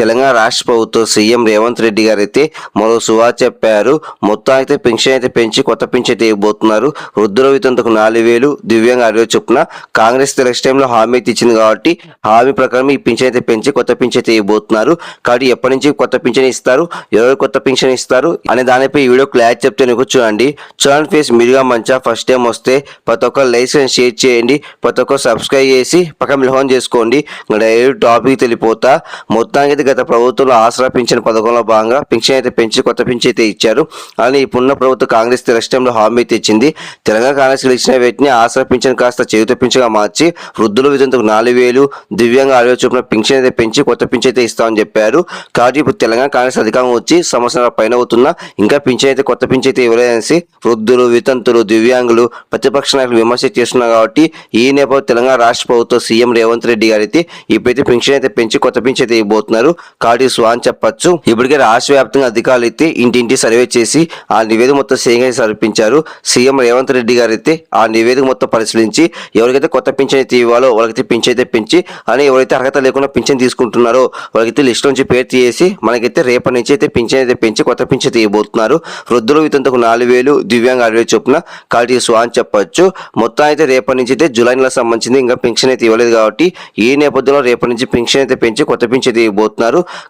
తెలంగాణ రాష్ట్ర ప్రభుత్వం సీఎం రేవంత్ రెడ్డి గారు అయితే మరో సువా చెప్పారు. మొత్తం అయితే పెన్షన్ అయితే పెంచి కొత్త పెన్షన్ అయితే ఇవ్వబోతున్నారు. వృద్ధుల వితంతకు నాలుగు వేలు దివ్యాంగ అరవై చొప్పున కాంగ్రెస్ నెక్స్ట్ టైంలో హామీ అయితే ఇచ్చింది కాబట్టి హామీ ప్రకారం ఈ పెన్షన్ అయితే పెంచి కొత్త పెన్షన్ అయితే ఇవ్వబోతున్నారు. కాబట్టి ఎప్పటి నుంచి కొత్త పెన్షన్ ఇస్తారు? ఎవరు కొత్త పెన్షన్ ఇస్తారు? అనే దానిపై ఈ వీడియో క్లారిటీ చెప్తే నీకు చూడండి. చూడండి ఫేస్ మీరుగా మంచిగా ఫస్ట్ టైం వస్తే ప్రతి ఒక్కరు లైక్స్ అండ్ షేర్ చేయండి. ప్రతి ఒక్కరు సబ్స్క్రైబ్ చేసి పక్కన మిలహోన్ చేసుకోండి. డైరెక్ట్ టాపిక్ తెలిపోతా. మొత్తానికి అయితే గత ప్రభుత్వంలో ఆసరా పింఛన్ పథకంలో భాగంగా పింఛన్ అయితే పెంచి కొత్త పింఛన్ అయితే ఇచ్చారు. అలానే ఇప్పుడున్న ప్రభుత్వం కాంగ్రెస్ రాష్ట్రంలో హామీ అయితే ఇచ్చింది. తెలంగాణ కాంగ్రెస్ ఇచ్చిన వీటిని ఆసరా పింఛన్ కాస్త చేయుత పింఛన్గా మార్చి వృద్ధులు విధంతకు నాలుగు వేలు దివ్యంగ అరవై చొప్పున పింఛన్ అయితే పెంచి కొత్త పింఛన్ అయితే ఇస్తామని చెప్పారు. కాబట్టి ఇప్పుడు తెలంగాణ కాంగ్రెస్ అధికారం వచ్చి సంవత్సరాల పైన అవుతున్నా ఇంకా పింఛన్ అయితే కొత్త పింఛన్ అయితే ఇవ్వలేదనేసి వృద్ధులు వితంతులు దివ్యాంగులు ప్రతిపక్ష నాయకులు విమర్శ చేస్తున్నారు కాబట్టి ఈ నేపథ్యంలో తెలంగాణ రాష్ట్ర ప్రభుత్వం సీఎం రేవంత్ రెడ్డి గారైతే అయితే ఇప్పుడైతే పింఛన్ అయితే పెంచి కొత్త పింఛన్ అయితే ఇవ్వబోతున్నారు. కాబట్టి స్వాన్ చెప్పొచ్చు. ఇప్పటికే రాష్ట్ర వ్యాప్తంగా అధికారులు అయితే ఇంటింటి సర్వే చేసి ఆ నివేదిక మొత్తం సీఎం సమర్పించారు. సీఎం రేవంత్ రెడ్డి గారు అయితే ఆ నివేదిక మొత్తం పరిశీలించి ఎవరికైతే కొత్త పింఛన్ అయితే ఇవ్వాలో వాళ్ళకైతే పింఛన్ అయితే పెంచి అని ఎవరైతే అర్హత లేకుండా పింఛన్ తీసుకుంటున్నారో వాళ్ళకైతే లిస్ట్ నుంచి పేరు తీసి మనకైతే రేపటి నుంచి అయితే పింఛన్ అయితే పెంచి కొత్త పింఛన్ అయితే ఇవ్వబోతున్నారు. వృద్ధులు వితంతకు నాలుగు వేలు దివ్యాంగ అరవై చొప్పున కాబట్టి స్వాన్ చెప్పొచ్చు. మొత్తం అయితే రేపటి నుంచి అయితే జూలై నెల సంబంధించింది ఇంకా పెన్షన్ అయితే ఇవ్వలేదు కాబట్టి ఈ నేపథ్యంలో రేపటి నుంచి పెన్షన్ అయితే పెంచి కొత్త పింఛన్ అయితే ఇవ్వబోతున్నారు.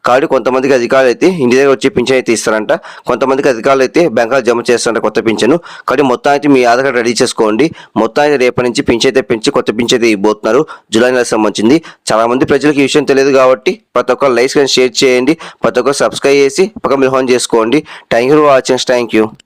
కాబట్టి కొంతమందికి అధికారులు అయితే ఇంటి దగ్గర వచ్చి పింఛన్ అయితే ఇస్తారంట. కొంతమందికి అధికారులు అయితే బ్యాంకులో జమ చేస్తారంట కొత్త పింఛను. కాబట్టి మొత్తం అయితే మీ ఆధార్ కార్డు రెడీ చేసుకోండి. మొత్తం అయితే రేపటి నుంచి పెన్షన్ అయితే పెంచి కొత్త పెన్షన్ అయితే ఇవ్వబోతున్నారు. జూలై నెల సంబంధించింది. చాలా మంది ప్రజలకు ఈ విషయం తెలియదు కాబట్టి ప్రతి ఒక్కరు లైక్స్ కానీ షేర్ చేయండి. ప్రతి ఒక్కరు సబ్స్క్రైబ్ చేసి పక్క మిల్హోన్ చేసుకోండి. Thank you for watching thank you